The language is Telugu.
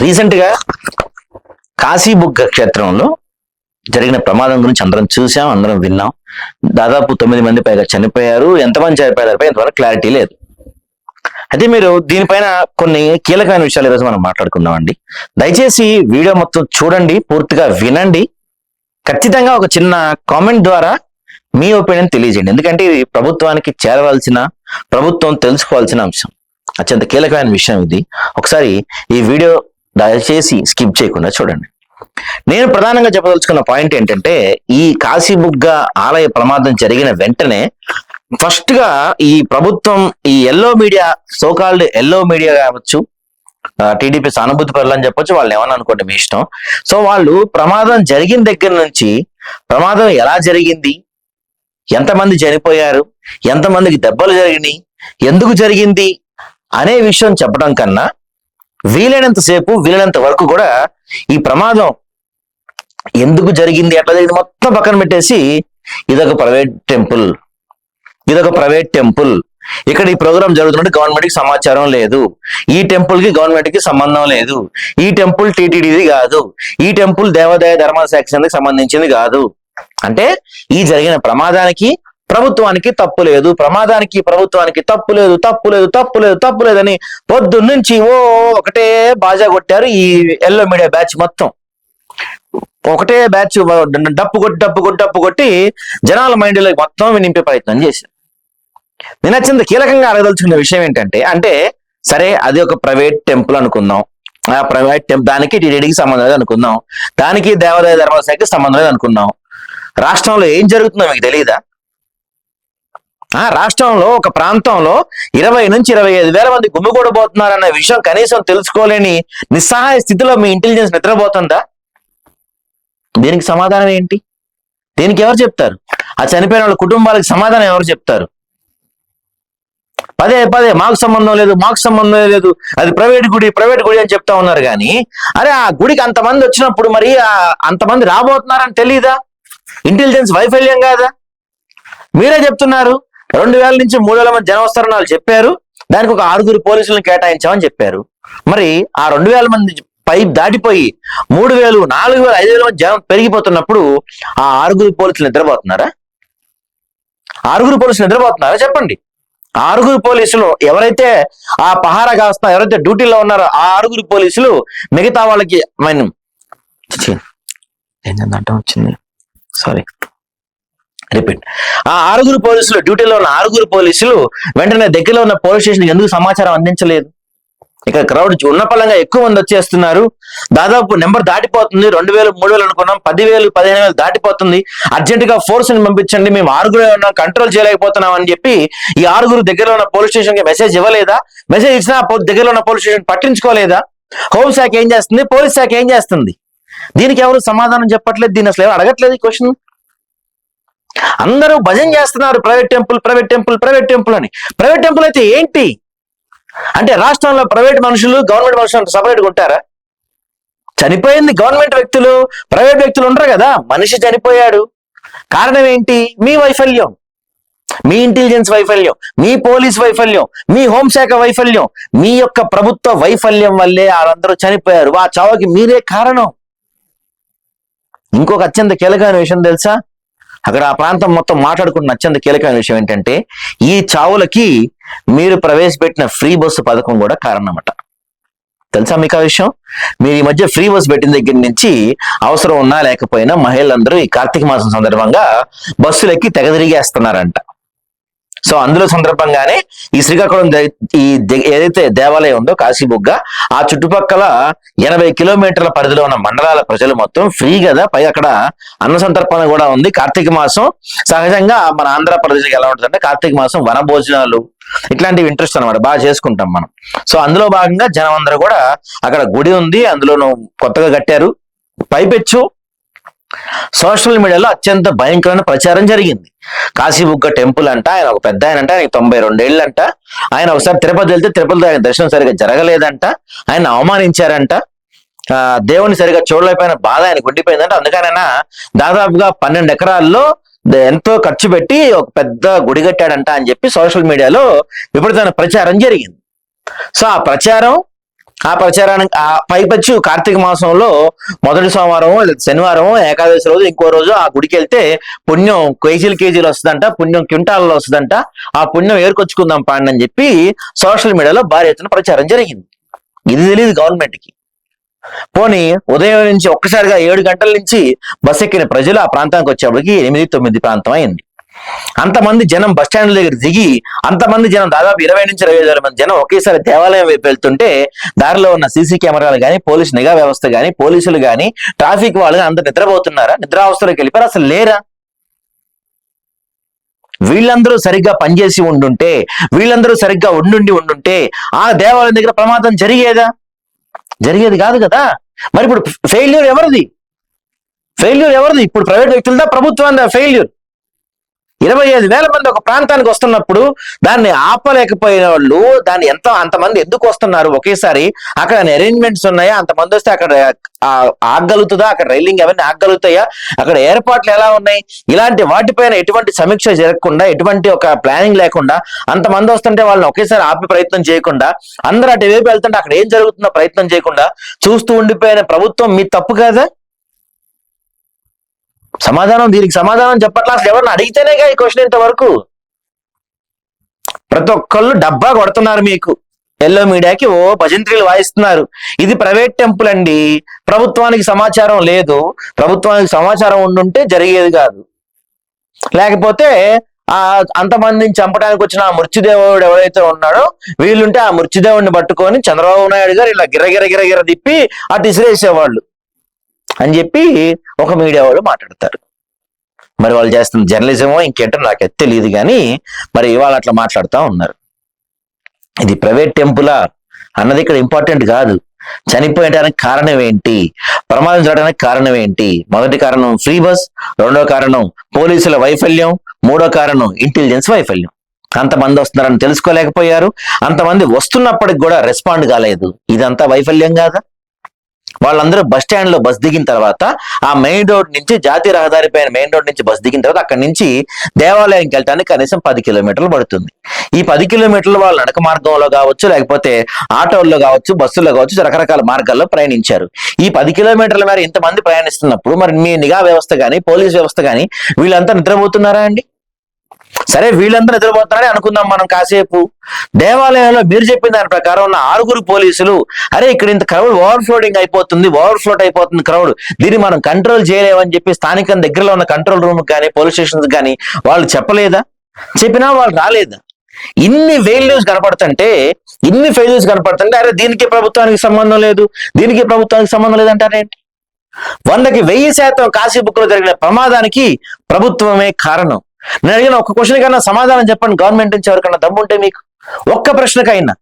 రీసెంట్గా కాశీబుగ్గ క్షేత్రంలో జరిగిన ప్రమాదం గురించి అందరం చూసాం అందరం విన్నాం. దాదాపు తొమ్మిది మంది పైగా చనిపోయారు. ఎంతమంది చనిపోయారు ఇంతవరకు క్లారిటీ లేదు. అయితే మీరు దీనిపైన కొన్ని కీలకమైన విషయాలు ఈరోజు మనం మాట్లాడుకుందామండి. దయచేసి వీడియో మొత్తం చూడండి పూర్తిగా వినండి. ఖచ్చితంగా ఒక చిన్న కామెంట్ ద్వారా మీ ఒపీనియన్ తెలియజేయండి. ఎందుకంటే ఇది ప్రభుత్వానికి చేరవలసిన ప్రభుత్వం తెలుసుకోవాల్సిన అంశం. అత్యంత కీలకమైన విషయం ఇది. ఒకసారి ఈ వీడియో దయచేసి స్కిప్ చేయకుండా చూడండి. నేను ప్రధానంగా చెప్పదలుచుకున్న పాయింట్ ఏంటంటే ఈ కాశీబుగ్గ ఆలయ ప్రమాదం జరిగిన వెంటనే ఫస్ట్గా ఈ ప్రభుత్వం ఈ yellow media so called yellow media కావచ్చు టీడీపీ సానుభూతి పరులు అని చెప్పొచ్చు వాళ్ళు ఏమని అనుకోండి మీ ఇష్టం. సో వాళ్ళు ప్రమాదం జరిగిన దగ్గర నుంచి ప్రమాదం ఎలా జరిగింది? ఎంతమంది చనిపోయారు? ఎంతమందికి దెబ్బలు జరిగినాయి? ఎందుకు జరిగింది? అనే విషయం చెప్పడం కన్నా వీలైనంత సేపు వీలైనంత వరకు కూడా ఈ ప్రమాదం ఎందుకు జరిగింది ఎట్లా జరిగింది మొత్తం పక్కన పెట్టేసి ఇదొక ప్రైవేట్ టెంపుల్. ఇదొక ప్రైవేట్ టెంపుల్. ఇక్కడ ఈ ప్రోగ్రామ్ జరుగుతున్నట్టు గవర్నమెంట్కి సమాచారం లేదు. ఈ టెంపుల్కి గవర్నమెంట్కి సంబంధం లేదు. ఈ టెంపుల్ టీటీడీది కాదు. ఈ టెంపుల్ దేవాదాయ ధర్మ శాఖ సంబంధించింది కాదు. అంటే ఈ జరిగిన ప్రమాదానికి ప్రభుత్వానికి తప్పు లేదు. ప్రమాదానికి ప్రభుత్వానికి తప్పు లేదు తప్పు లేదు తప్పు లేదు తప్పు లేదని పొద్దున్నుంచి ఓ ఒకటే బాజా కొట్టారు ఈ ఎల్లో మీడియా బ్యాచ్ మొత్తం. ఒకటే బ్యాచ్ డప్పు కొట్టి డప్పు కొట్టి డప్పు కొట్టి జనాల మైండ్లోకి మొత్తం నింపే ప్రయత్నం చేశారు. నేను అత్యంత కీలకంగా అడగదలుచుకున్న విషయం ఏంటంటే అంటే సరే అది ఒక ప్రైవేట్ టెంపుల్ అనుకుందాం. ఆ ప్రైవేట్ టెంపుల్ దానికి టీటీడీకి సంబంధం లేదు అనుకుందాం. దానికి దేవాదాయ ధర్మశాఖకి సంబంధం లేదు అనుకుందాం. రాష్ట్రంలో ఏం జరుగుతుందో మీకు తెలియదా ఆ రాష్ట్రంలో ఒక ప్రాంతంలో ఇరవై నుంచి ఇరవై ఐదు వేల మంది గుమ్మిగూడబోతున్నారన్న విషయం కనీసం తెలుసుకోలేని నిస్సహాయ స్థితిలో మీ ఇంటెలిజెన్స్ నిద్రపోతుందా? దీనికి సమాధానం ఏంటి? దీనికి ఎవరు చెప్తారు? ఆ చనిపోయిన వాళ్ళ కుటుంబాలకు సమాధానం ఎవరు చెప్తారు? పదే పదే మాకు సంబంధం లేదు మాకు సంబంధం లేదు అది ప్రైవేట్ గుడి ప్రైవేట్ గుడి అని చెప్తా ఉన్నారు కానీ అరే ఆ గుడికి అంతమంది వచ్చినప్పుడు మరి అంతమంది రాబోతున్నారని తెలియదా ఇంటెలిజెన్స్ వైఫల్యం కాదా? మీరే చెప్తున్నారు. రెండు వేల నుంచి మూడు వేల మంది జనం వస్తారని వాళ్ళు చెప్పారు. దానికి ఒక ఆరుగురు పోలీసులను కేటాయించామని చెప్పారు. మరి ఆ రెండు వేల మంది పై దాటిపోయి మూడు వేలు నాలుగు వేలు ఐదు వేల మంది జనం పెరిగిపోతున్నప్పుడు ఆ ఆరుగురు పోలీసులు నిద్రపోతున్నారా? ఆరుగురు పోలీసులు నిద్రపోతున్నారా? చెప్పండి. ఆరుగురు పోలీసులు ఎవరైతే ఆ పహారా కాస్త ఎవరైతే డ్యూటీలో ఉన్నారో ఆ ఆరుగురు పోలీసులు మిగతా వాళ్ళకి మన ఏంటంటే వచ్చింది. Sorry repeat. ఆ ఆరుగురు పోలీసులు డ్యూటీలో ఉన్న ఆరుగురు పోలీసులు వెంటనే దగ్గరలో ఉన్న పోలీస్ స్టేషన్ ఎందుకు సమాచారం అందించలేదు? ఇక్కడ క్రౌడ్ ఉన్నపలంగా ఎక్కువ మంది వచ్చేస్తున్నారు. దాదాపు నెంబర్ దాటిపోతుంది. రెండు వేలు మూడు వేలు అనుకున్నాం. పదివేలు పదిహేను వేలు దాటిపోతుంది. అర్జెంట్గా ఫోర్స్ని పంపించండి. మేము ఆరుగురు ఉన్నాం. కంట్రోల్ చేయలేకపోతున్నాం అని చెప్పి ఈ ఆరుగురు దగ్గరలో ఉన్న పోలీస్ స్టేషన్కి మెసేజ్ ఇవ్వలేదా? మెసేజ్ ఇచ్చినా పో- దగ్గరలో ఉన్న పోలీస్ స్టేషన్ పట్టించుకోలేదా? హోంశాఖ ఏం చేస్తుంది? పోలీస్ శాఖ ఏం చేస్తుంది? దీనికి ఎవరు సమాధానం చెప్పట్లేదు? దీని అసలు ఎవరు అడగట్లేదు ఈ క్వశ్చన్? అందరూ భజన చేస్తున్నారు private temple private temple private temple అని. ప్రైవేట్ టెంపుల్ అయితే ఏంటి? అంటే రాష్ట్రంలో ప్రైవేట్ మనుషులు గవర్నమెంట్ మనుషులు సపరేట్గా ఉంటారా? చనిపోయింది గవర్నమెంట్ వ్యక్తులు ప్రైవేట్ వ్యక్తులు ఉండరు కదా. మనిషి చనిపోయాడు. కారణం ఏంటి? మీ వైఫల్యం. మీ ఇంటెలిజెన్స్ వైఫల్యం మీ పోలీస్ వైఫల్యం మీ హోంశాఖ వైఫల్యం. మీ యొక్క ప్రభుత్వ వైఫల్యం వల్లే వాళ్ళందరూ చనిపోయారు. ఆ చావుకి మీరే కారణం. ఇంకొక అత్యంత కీలకమైన విషయం తెలుసా? అక్కడ ఆ ప్రాంతం మొత్తం మాట్లాడుకున్న అత్యంత కీలకమైన విషయం ఏంటంటే ఈ చావులకి మీరు ప్రవేశపెట్టిన ఫ్రీ బస్సు పథకం కూడా కారణమట. తెలుసా మీకు ఆ విషయం? మీరు ఈ మధ్య ఫ్రీ బస్ పెట్టిన దగ్గర నుంచి అవసరం ఉన్నా లేకపోయినా మహిళలందరూ ఈ కార్తీక మాసం సందర్భంగా బస్సులకి తెగదిరిగేస్తున్నారంట సో అందులో సందర్భంగానే ఈ శ్రీకాకుళం ఈ దే- ఏదైతే దేవాలయం ఉందో కాశీబుగ్గ ఆ చుట్టుపక్కల ఎనభై కిలోమీటర్ల పరిధిలో ఉన్న మండలాల ప్రజలు మొత్తం ఫ్రీ కదా? పై అక్కడ అన్న సంతర్పణ కూడా ఉంది. కార్తీక మాసం సహజంగా మన ఆంధ్రప్రదేశ్కి ఎలా ఉంటుందంటే కార్తీక మాసం వన భోజనాలు ఇట్లాంటివి ఇంట్రెస్ట్ అన్నమాట. బాగా చేసుకుంటాం మనం. సో అందులో భాగంగా జనం అందరూ కూడా అక్కడ గుడి ఉంది. అందులో కొత్తగా కట్టారు. పైపెచ్చు సోషల్ మీడియాలో అత్యంత భయంకరమైన ప్రచారం జరిగింది. కాశీబుగ్గ టెంపుల్ అంట ఆయన ఒక పెద్ద ఆయన అంట ఆయన తొంభై రెండేళ్ళు అంట ఆయన ఒకసారి తిరుపతి వెళ్తే తిరుపతిలో ఆయన దర్శనం సరిగా జరగలేదంట. ఆయన అవమానించారంట. ఆ దేవుని సరిగా చూడలేకపోయిన బాధ ఆయనకు ఉండిపోయిందంట. అందుకనైనా ఆయన దాదాపుగా పన్నెండు ఎకరాల్లో ఎంతో ఖర్చు పెట్టి ఒక పెద్ద గుడి కట్టాడంట అని చెప్పి సోషల్ మీడియాలో విపరీతమైన ప్రచారం జరిగింది. సో ఆ ప్రచారం ఆ ప్రచారానికి ఆ పైపచ్చు కార్తీక మాసంలో మొదటి సోమవారం శనివారం ఏకాదశి రోజు ఇంకో రోజు ఆ గుడికి వెళ్తే పుణ్యం కేజీలు కేజీలు వస్తుందంట పుణ్యం క్వింటాల్లో వస్తుందంట. ఆ పుణ్యం ఏరుకొచ్చుకుందాం పాండి అని చెప్పి సోషల్ మీడియాలో భారీ ఎత్తున ప్రచారం జరిగింది. ఇది తెలియదు గవర్నమెంట్కి పోనీ ఉదయం నుంచి ఒక్కసారిగా ఏడు గంటల నుంచి బస్ ఎక్కిన ప్రజలు ఆ ప్రాంతానికి వచ్చేప్పటికి ఎనిమిది తొమ్మిది ప్రాంతం అయింది. అంతమంది జనం బస్ స్టాండ్ దగ్గర దిగి అంతమంది జనం దాదాపు ఇరవై నుంచి ఇరవై ఐదు మంది జనం ఒకేసారి దేవాలయం వైపు వెళ్తుంటే దారిలో ఉన్న సీసీ కెమెరాలు కానీ పోలీస్ నిఘా వ్యవస్థ కానీ పోలీసులు కానీ ట్రాఫిక్ వాళ్ళు అంత నిద్రపోతున్నారా? నిద్రావస్థలోకి వెళ్ళిపోయారు? అసలు లేరా? వీళ్ళందరూ సరిగ్గా పనిచేసి ఉండుంటే వీళ్ళందరూ సరిగ్గా ఉండుండి ఉండుంటే ఆ దేవాలయం దగ్గర ప్రమాదం జరిగేదా? జరిగేది కాదు కదా. మరి ఇప్పుడు ఫెయిల్యూర్ ఎవరిది? ఫెయిల్యూర్ ఎవరిది? ఇప్పుడు ప్రైవేట్ వ్యక్తులదా? ప్రభుత్వం ఫెయిల్యూర్. ఇరవై ఐదు వేల మంది ఒక ప్రాంతానికి వస్తున్నప్పుడు దాన్ని ఆపలేకపోయిన వాళ్ళు దాన్ని ఎంత అంతమంది ఎందుకు వస్తున్నారు? ఒకేసారి అక్కడ అరేంజ్మెంట్స్ ఉన్నాయా? అంతమంది వస్తే అక్కడ ఆగలుగుతుందా? అక్కడ రైలింగ్ అవన్నీ ఆగలుగుతాయా? అక్కడ ఏర్పాట్లు ఎలా ఉన్నాయి? ఇలాంటి వాటిపైన ఎటువంటి సమీక్ష జరగకుండా ఎటువంటి ఒక ప్లానింగ్ లేకుండా అంతమంది వస్తుంటే వాళ్ళని ఒకేసారి ఆపే ప్రయత్నం చేయకుండా అందరూ అటువైపు వెళ్తుంటే అక్కడ ఏం జరుగుతుందో ప్రయత్నం చేయకుండా చూస్తూ ఉండిపోయిన ప్రభుత్వం మీ తప్పు కదా? సమాధానం దీనికి సమాధానం చెప్పట్లా అసలు ఎవరిని అడిగితేనేగా ఈ క్వశ్చన్ ఇంతవరకు? ప్రతి ఒక్కళ్ళు డబ్బా కొడుతున్నారు మీకు. ఎల్లో మీడియాకి ఓ భజంత్రీలు వాయిస్తున్నారు. ఇది ప్రైవేట్ టెంపుల్ అండి. ప్రభుత్వానికి సమాచారం లేదు. ప్రభుత్వానికి సమాచారం ఉండుంటే జరిగేది కాదు. లేకపోతే ఆ అంతమందిని చంపడానికి వచ్చిన ఆ మృత్యుదేవుడు ఎవరైతే ఉన్నాడో వీళ్ళుంటే ఆ మృత్యుదేవుడిని పట్టుకొని చంద్రబాబు నాయుడు గారు ఇలా గిరగిర గిరగిర తిప్పి అటు ఇసిరేసేవాళ్ళు. అని చెప్పి ఒక మీడియా వాళ్ళు మాట్లాడతారు. మరి వాళ్ళు చేస్తున్న జర్నలిజమో ఇంకేంటో నాకు తెలియదు కానీ మరి ఇవాళ అట్లా మాట్లాడుతూ ఉన్నారు. ఇది ప్రైవేట్ టెంపులా అన్నది ఇక్కడ ఇంపార్టెంట్ కాదు. చనిపోయడానికి కారణం ఏంటి? ప్రమాదం జరగడానికి కారణం ఏంటి? మొదటి కారణం ఫ్రీ బస్ రెండో కారణం పోలీసుల వైఫల్యం మూడో కారణం ఇంటెలిజెన్స్ వైఫల్యం. అంతమంది వస్తున్నారని తెలుసుకోలేకపోయారు. అంతమంది వస్తున్నప్పటికి కూడా రెస్పాండ్ కాలేదు. ఇదంతా వైఫల్యం కాదా? వాళ్ళందరూ బస్ స్టాండ్లో బస్ దిగిన తర్వాత ఆ మెయిన్ రోడ్ నుంచి జాతీయ రహదారి పైన మెయిన్ రోడ్ నుంచి బస్ దిగిన తర్వాత అక్కడి నుంచి దేవాలయంకి వెళ్ళడానికి కనీసం పది కిలోమీటర్లు పడుతుంది. ఈ పది కిలోమీటర్లు వాళ్ళు నడక మార్గంలో కావచ్చు లేకపోతే ఆటోల్లో కావచ్చు బస్సుల్లో కావచ్చు రకరకాల మార్గాల్లో ప్రయాణించారు. ఈ పది కిలోమీటర్ల మేర ఇంతమంది ప్రయాణిస్తున్నప్పుడు మరి మీ నిఘా వ్యవస్థ కానీ పోలీస్ వ్యవస్థ కానీ వీళ్ళంతా నిద్రపోతున్నారా అండి? సరే వీళ్ళందరూ నిద్రపోతున్నారని అనుకుందాం మనం కాసేపు. దేవాలయంలో మీరు చెప్పిన దాని ప్రకారం ఉన్న ఆరుగురు పోలీసులు అరే ఇక్కడ ఇంత క్రౌడ్ ఓవర్ఫ్లోడింగ్ అయిపోతుంది ఓవర్ఫ్లోట్ అయిపోతుంది క్రౌడ్ దీన్ని మనం కంట్రోల్ చేయలేమని చెప్పి స్థానిక దగ్గరలో ఉన్న కంట్రోల్ రూమ్ కానీ పోలీస్ స్టేషన్ కానీ వాళ్ళు చెప్పలేదా? చెప్పినా వాళ్ళు రాలేదా? ఇన్ని ఫెయిల్యూర్స్ కనపడుతుంటే ఇన్ని ఫెయిల్యూర్స్ కనపడుతుంటే అరే దీనికి ప్రభుత్వానికి సంబంధం లేదు దీనికి ప్రభుత్వానికి సంబంధం లేదంటారేంటి వందకి వెయ్యి శాతం కాశీ బుక్లో జరిగిన ప్రమాదానికి ప్రభుత్వమే కారణం. నేను అడిగిన ఒక్క క్వశ్చన్ కన్నా సమాధానం చెప్పండి. గవర్నమెంట్ నుంచి ఎవరికన్నా దమ్ముంటే మీకు ఒక్క ప్రశ్నకైనా.